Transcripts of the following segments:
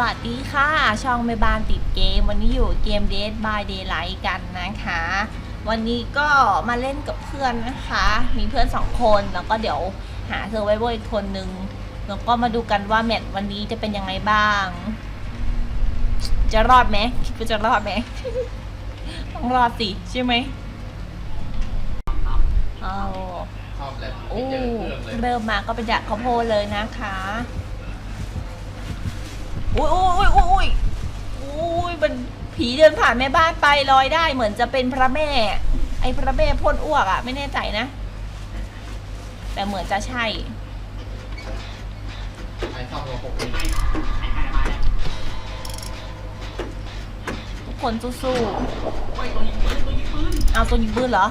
วัสดีค่ะ ช่องแม่บ้านติดเกม วันนี้อยู่เกม Dead by Daylight กันนะคะ วันนี้ก็มาเล่นกับเพื่อนนะคะ มีเพื่อนสองคนแล้วก็เดี๋ยวหาเซอร์ไวเวอร์อีกคนนึง แล้วก็มาดูกันว่าแมตช์วันนี้จะเป็นยังไงบ้าง จะรอดไหมคิดว่าจะรอดไหมต้องรอดสิใช่ไหมเอาชอบแหละโอ้ไม่เจอเครื่องเลยเริ่มมาก็เป็นจากข้าวโพดเลยนะคะ อุ้ยอุ้ยอุ้ยอุ้ยอุ้ยมันผีเดินผ่านแม่บ้านไปลอยได้เหมือนจะเป็นพระแม่ ไอ้พระแม่พ่นอ้วกอะไม่แน่ใจนะ แต่เหมือนจะใช่ไอ้ชอบโลหกนี้ทุกคนสู้ๆเอาตัวยิงปืนเหรอ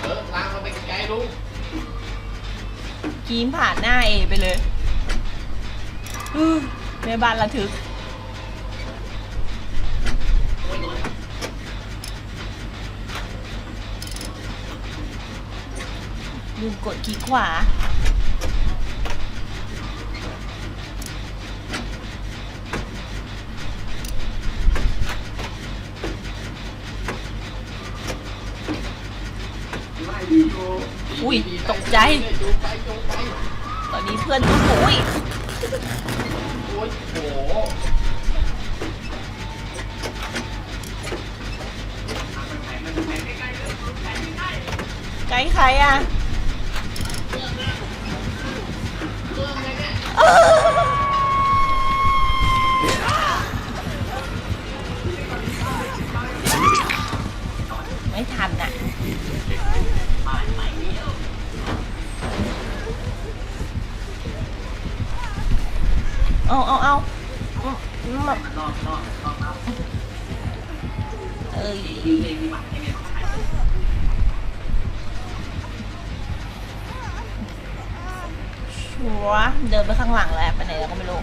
เออล้างมันไปไกลๆลุงกีมผ่านหน้าเอไปเลยอื้อ แม่บ้านระทึก ลืมกดคลิกขวาอุ๊ยตกใจ ตอนนี้เพื่อนก็โอ้ย โอ้ยโหไกด์ใครอะ เอาเอาเอามแบบเอ้ยชัวเดินไปข้างหลังแล้วไปไหนแล้วก็ไม่รู้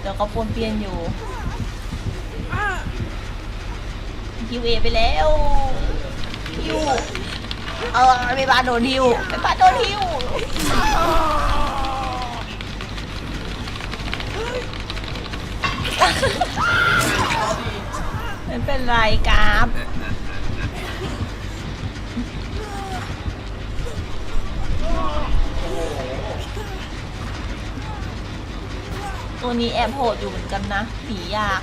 เดี๋ยวก็ปนเปียนอยู่ฮิวเอไปแล้วฮิวเออไม่บาโดนฮิวไม่บาโดนฮิว ไม่เป็นไรครับตัวนี้แอบโหดอยู่เหมือนกันนะผียาก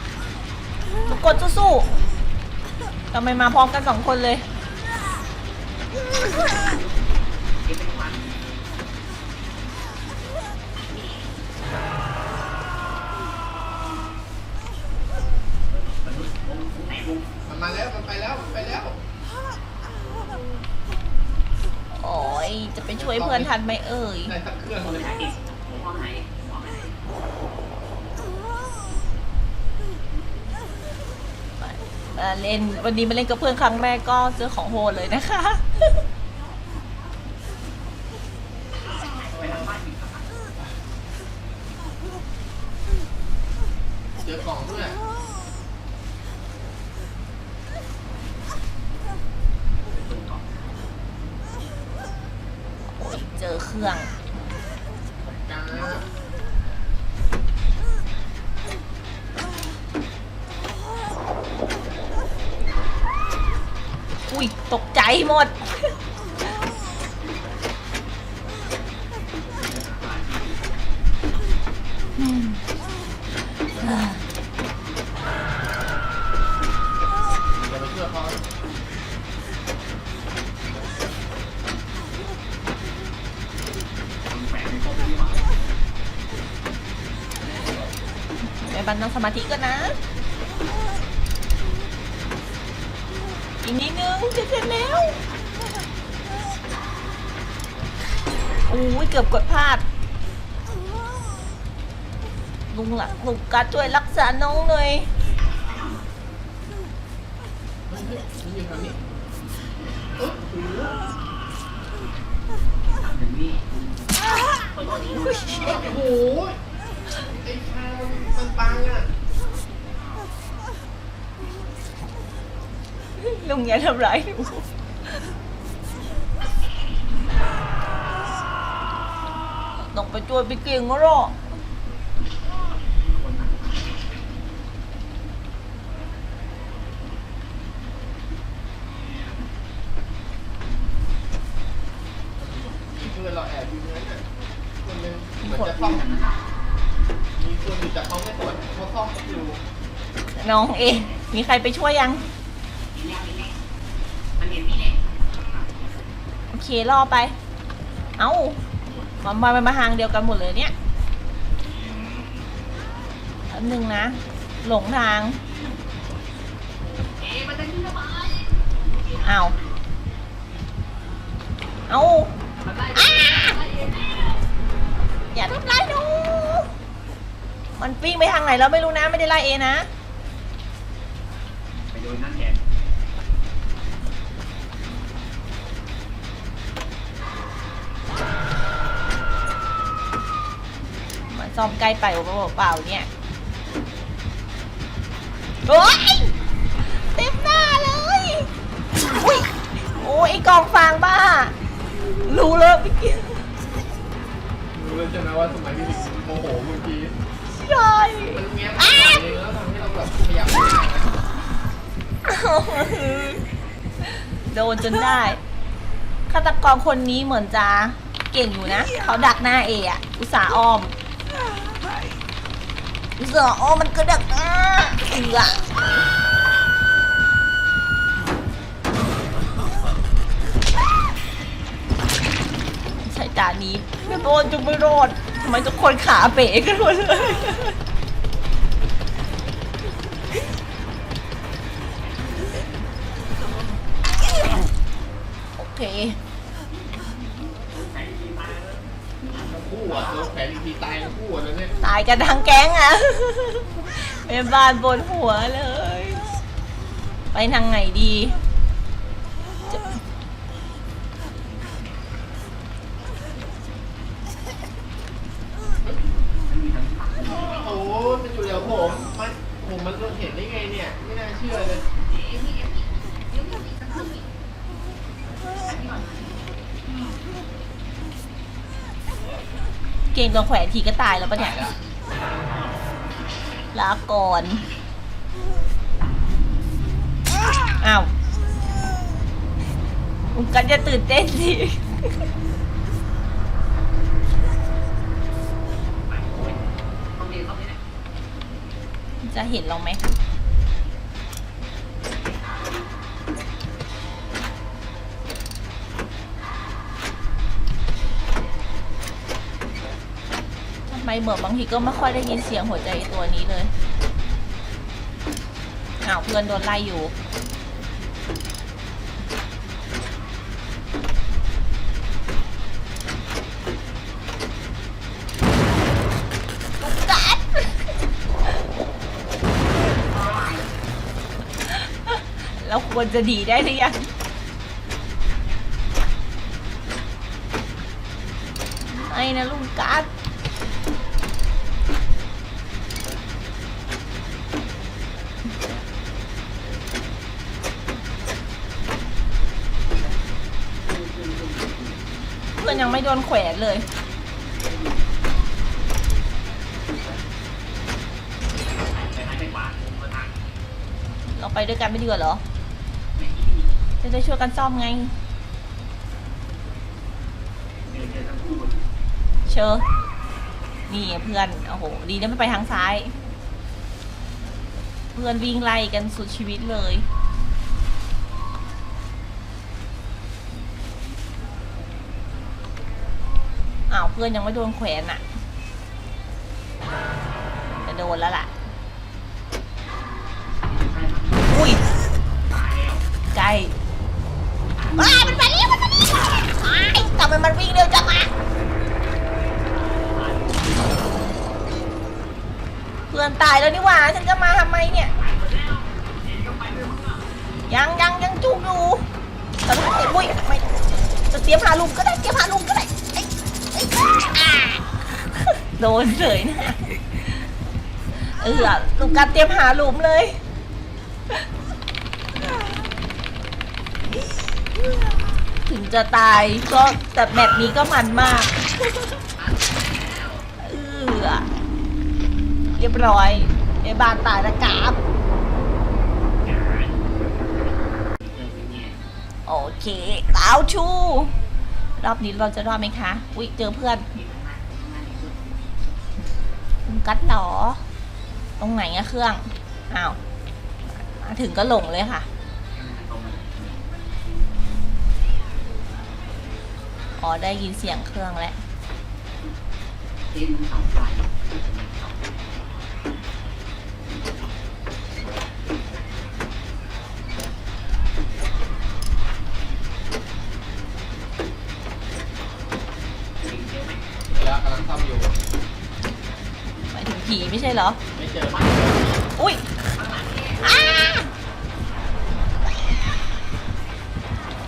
ทุกคนสู้ๆทำไมมาพร้อมกันสองคนเลย มันมาแล้วมันไปแล้วมันไปแล้วโอ้ยจะไปช่วยเพื่อนทันไหมเอ่ยได้สักเครื่องเลยมาเล่นวันนี้มาเล่นกับเพื่อนครั้งแรกก็เจอของโหดเลยนะคะ เจอกล่องด้วย โอ้ย เจอเครื่อง นั่งสมาธิก่อนนะ อีกนิดนึงจะเสร็จแล้วโอ้ยเกือบกดพลาด ลุงหลักลุงกัดช่วยรักษาน้องหน่อยโอ้โหังอะลุงอย่ทำไร้ต้องไปช่วยไปเก่งก็หรอกเอเราแอบอยู่ตนั้นน่ะคนหนึงเหมือนจะต้องมีคนอยู่จากห้อง เองมีใครไปช่วยยัง โอเครอไป เอ้ามามามามาทางเดียวกันหมดเลยเนี่ยอันหนึ่งนะ หลงทางเอาเอาอ้าอย่าทำร้ายหนู มันวิ่งไปทางไหนแล้วไม่รู้นะไม่ได้ไล่เอนะ ไปโดนนั่นแทนมันซ่อมใกล้ไปเปล่าๆเนี่ยโอ้ยเต็มหน้าเลยอุ้ยโอ้ยไอ้กองฟางบ้า รู้เลยเมื่อกี้ รู้เลยใช่ไหมว่าทำไมพี่ถึงโมโหเมื่อกี้ ใช่มันแง้มหน่อยนึงแล้วทำให้เราแบบขยับไม่ได้นะโดนจนได้ ฆาตกรคนนี้เหมือนจะเก่งอยู่นะ เขาดักหน้าเออะอุตสาห์อ้อม อุตสาห์อ้อมมันก็ดักหน้าเอือใช่จานนี้ไม่โดนจุไม่รอดทำ ไมทุกคนขาเป๋กันหมดเลย โอเค คู่อะโดนแขวนอีกทีตายทั้งคู่อะนะเนี่ยตายกันทั้งแก๊งอะแม่บ้านบนหัวเลย ไปทางไหนดี งโดนแขวนทีก็ตายแล้วปะเนี่ยลาก่อน อ้าวคุกันจะตื่นเต้นสิจะเห็นเราไหม มเหมือนบางทีก็ไม่ค่อยได้ยินเสียงหัวใจตัวนี้เลยอ้าวเพื่อนโดนไล่อยู่กกัดแล้วควรจะดีได้หรือยังไอ้นะลุงกัด เพื่อน ยังไม่โดนแขวนเลยเราไปด้วยกันไม่ดีกว่าเหรอ จะได้ช่วยกันซ่อมไงเดินเจอทั้งคู่เชอนี่เพื่อน โอ้โห ดีนะไม่ไปทางซ้าย เพื่อนวิ่งไล่กันสุดชีวิตเลย อ้าว เพื่อนยังไม่โดนแขวนอะจะโดนแล้วล่ะ อุ้ยใกล้ว้ายมันมาเร็วมันมาเร็วว้ายทำไมมันวิ่งเร็วจังอะเพื่อนตายแล้วนี่หว่า ฉันจะมาทำไมเนี่ย ยังยังยังจุกอยู่แต่ถ้าเกิดอุ้ยไม่จะเตรียมหาลุมก็ได้เตรียมหาลุมก็ได้เอ้ยเอ้ยอ่า โดนเลยนะ เออลูกการเตรียมหาหลุมเลย ถึงจะตายก็แต่แมตช์นี้ก็มันมาก เออเรียบร้อยไอ้บานตายนะกราบโอเคเต้าชู รอบนี้เราจะรอดไหมคะ อุ๊ย เจอเพื่อนคุณกัดหรอ ตรงไหนอะเครื่อง อ้าวมาถึงก็หลงเลยค่ะ อ๋อ ได้ยินเสียงเครื่องแล้วกำลังซ่อมอยู่ หมายถึง ผีไม่ใช่เหรอ ไม่เจอไม่อุ้ยอ้า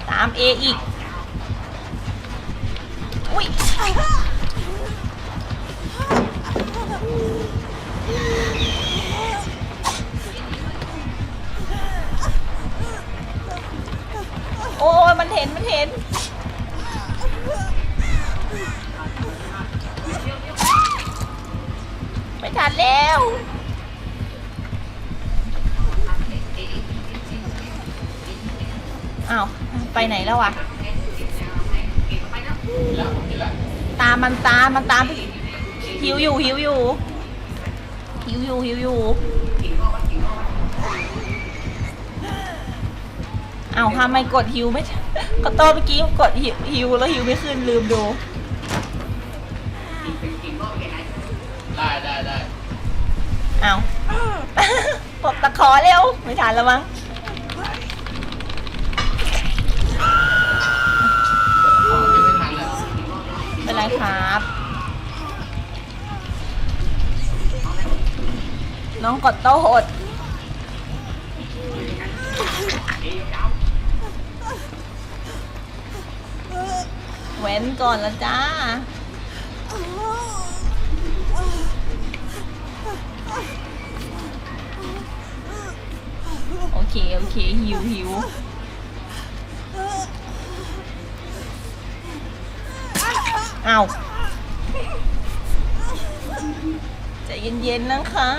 ตามเออีก อุ้ยโอ้ยมันเห็น มันเห็น ไม่ทันแล้วอ้าวไปไหนแล้ววะตามมันตามมันตามหิวอยู่หิวอยู่หิวอยู่หิวอยู่อ้าวทำไมกดหิวไม่ก็โตเมื่อกี้กดหิวหิวแล้วหิวไม่ขึ้นลืมดู ปลดตะขอเร็ว ไม่ทันแล้วมั้งไม่เป็นไรครับ น้องกดโต้หดเว้นก่อนละจ้า เคโอเคหิวหิวเอาใจเย็นๆนะคะ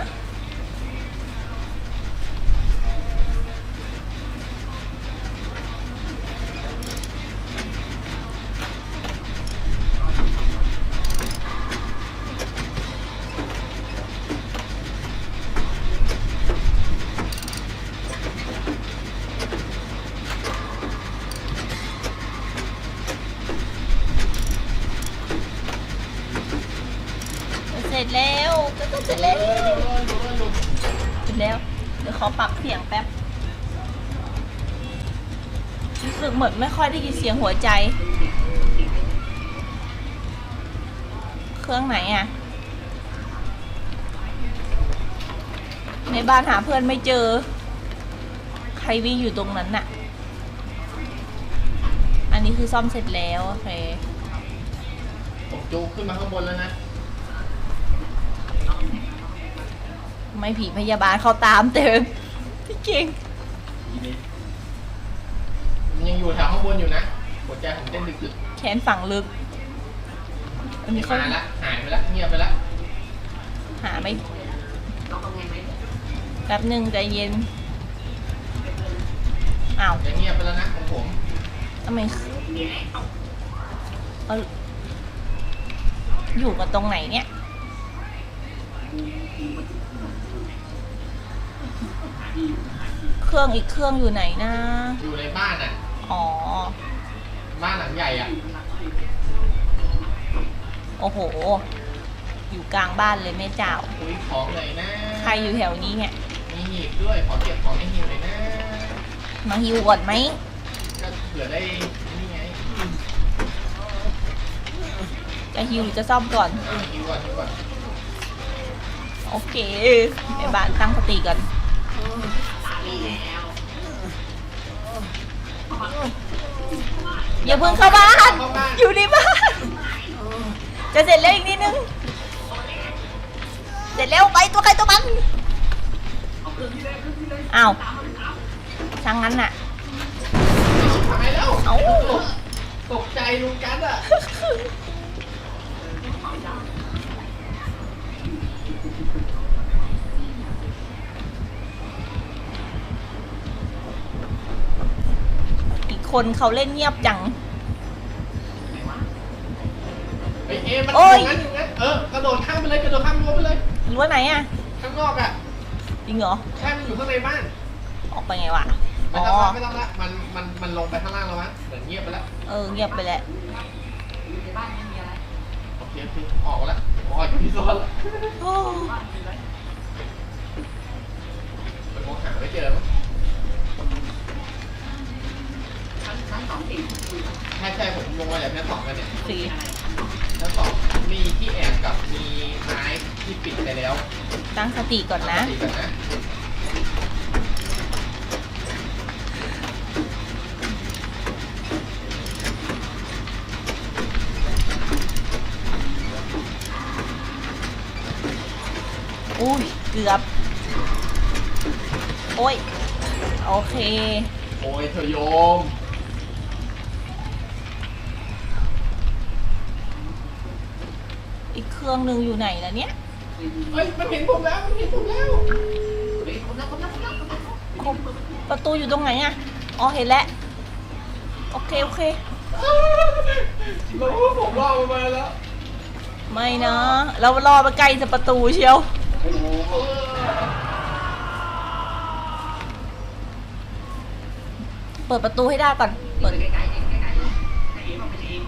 สึกเหมือนไม่ค่อยได้ยินเสียงหัวใจ เครื่องไหนอะในบ้านหาเพื่อนไม่เจอ ใครวิ่งอยู่ตรงนั้นน่ะ อันนี้คือซ่อมเสร็จแล้วโอเคผมจูขึ้นมาข้างบนแล้วนะ ไม่ผีพยาบาลเขาตามเต็มพี่เก่งมันยัง อยู่แถวข้างบนอยู่นะหัวใจผมเต้นดึกแขนฝังลึกๆอันนี้เขามาละหายไปละเงียบไปละหาไม่แป๊บหนึ่งใจเย็น อ้าวจะเงียบไปแล้วนะของผมทำไมเอาอยู่กับตรงไหนเนี่ย เครื่องอีกเครื่องอยู่ไหนนะ อยู่ในบ้านอะ อ๋อ บ้านหลังใหญ่อะ โอ้โห อยู่กลางบ้านเลยแม่เจ้า คุยของเลยนะใครอยู่แถวนี้เนี่ย มีหีบด้วย ขอเก็บของในหีบเลยนะ มาฮิวก่อนไหม ก็เผื่อได้ นี่ไงจะฮิวหรือจะซ่อมก่อนอะหิวก่อนหิวก่อนโอเคในบ้านตั้งสติก่อน อย่าเพิ่งเข้าบ้าน อยู่ในบ้าน จะเสร็จแล้วอีกนิดนึง เสร็จแล้วไปตัวใครตัวมันอ้าวช่างนั้นน่ะหายแล้วเอ้าตกใจลุงกันอะ คนเขาเล่นเงียบจังไอเอมันโอ้อยย่างนั้นอย่างนั้นเออกระโดดข้ามไปเลยกระโดดข้ามรั้วไปเลย รั้วไหนอะข้างนอกอะจริงเหรอ ใช่มันอยู่ข้างในบ้านออกไปไงวะ ไม่อ๋อ ต้องละไม่ต้องละมันมันมันลงไปข้างล่างแล้วมั้งเหมือนเงียบไปแล้วเออ เงียบไปแล้วในบ้านไม่มีอะไรโอเคโอเคออกแล้วออกจากที่ซ่อนแล้ว โอ้ ตั้งสติก่อนนะดีก่อนนะอุ้ยเกือบ โอ้ย โอเค โอ้ยเธอโยม อีกเครื่องหนึ่งอยู่ไหนล่ะเนี่ย เอ้ยมันเห็นผมแล้วมันเห็นผมแล้วเฮ้ยคนละคนละคนละคนละครบประตูอยู่ตรงไหนอะอ๋อเห็นแล้ว โอเคโอเคเราผมรอมันมาแล้วไม่นะเรารอมาใกล้จะประตูเชียวโอ้โหเปิดประตูให้ได้ก่อนเปิเปิดดใกล้ๆเองใกล้ๆเลยไอ้เอ๋บอกไปเอง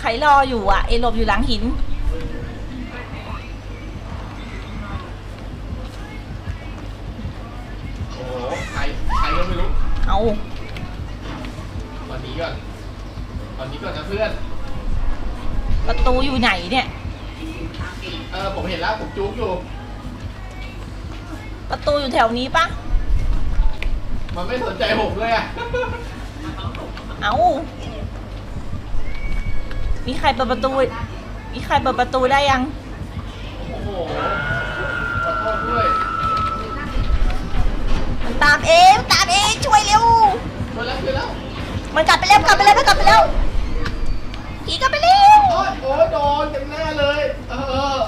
ใครรออยู่อะเอหลบอยู่หลังหิน เอาตอนนี้ก่อนตอนนี้ก่อนนะเพื่อน ประตูอยู่ไหนเนี่ยตามเองเออผมเห็นแล้วผมจุกอยู่ ประตูอยู่แถวนี้ปะมันไม่สนใจผมเลยอะเอามีใครเปิดประตู มีใครเปิดประตูได้ยัง โอ้โหขอโทษด้วย ช่วยเร็วช่วยแล้วช่วยแล้วมันกลับไปแล้วกลับไปแล้วมันกลับไปแล้วผีกลับไปเร็วโอ้ยโอ้ยโดนเต็มหน้าเลย เออ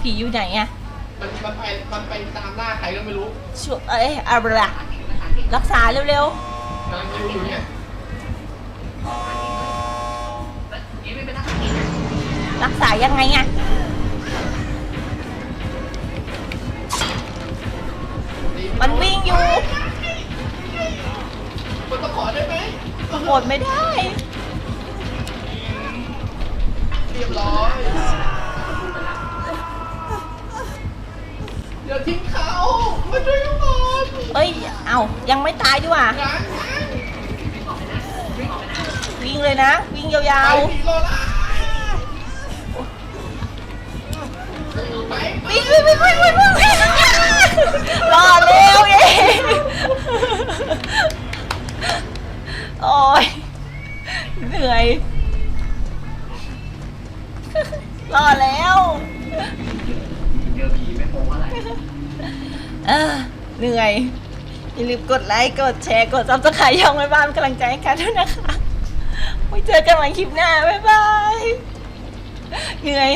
ผีอยู่ไหนอะมันมันไปมันไปตามหน้าใครก็ไม่รู้ช่วยเอ้ยอะไรล่ะภาษาเก่งภาษาเก่งรักษาเร็วกำลังดูอยู่เนี่ยเอ๋ไม่เป็นภาษาเก่งนะๆรักษายังไงอะ มันวิ่งอยู่มันต้องขอได้ไหมกดไม่ได้ เรียบร้อยเดี๋ยวทิ้งเขามาช่วยเขาก่อนเอ้ย เอายังไม่ตายดีกว่า ยังยังวิ่งเลยนะ วิ่งยาไปวผีโลล่าไปๆวิ่งวิ่งวิ่งวิ่งวิ่งวิ่ง รอดเร็วเย้โอ้ยเหนื่อยรอดแล้วเจอผีไม่โผล่อะไรเออเหนื่อย อย่าลืมกดไลค์ กดแชร์ กดซับสไครต์ช่องแม่บ้านเป็นกำลังใจให้กันด้วยนะคะไว้เจอกันใหม่คลิปหน้า บ๊ายบาย เหนื่อย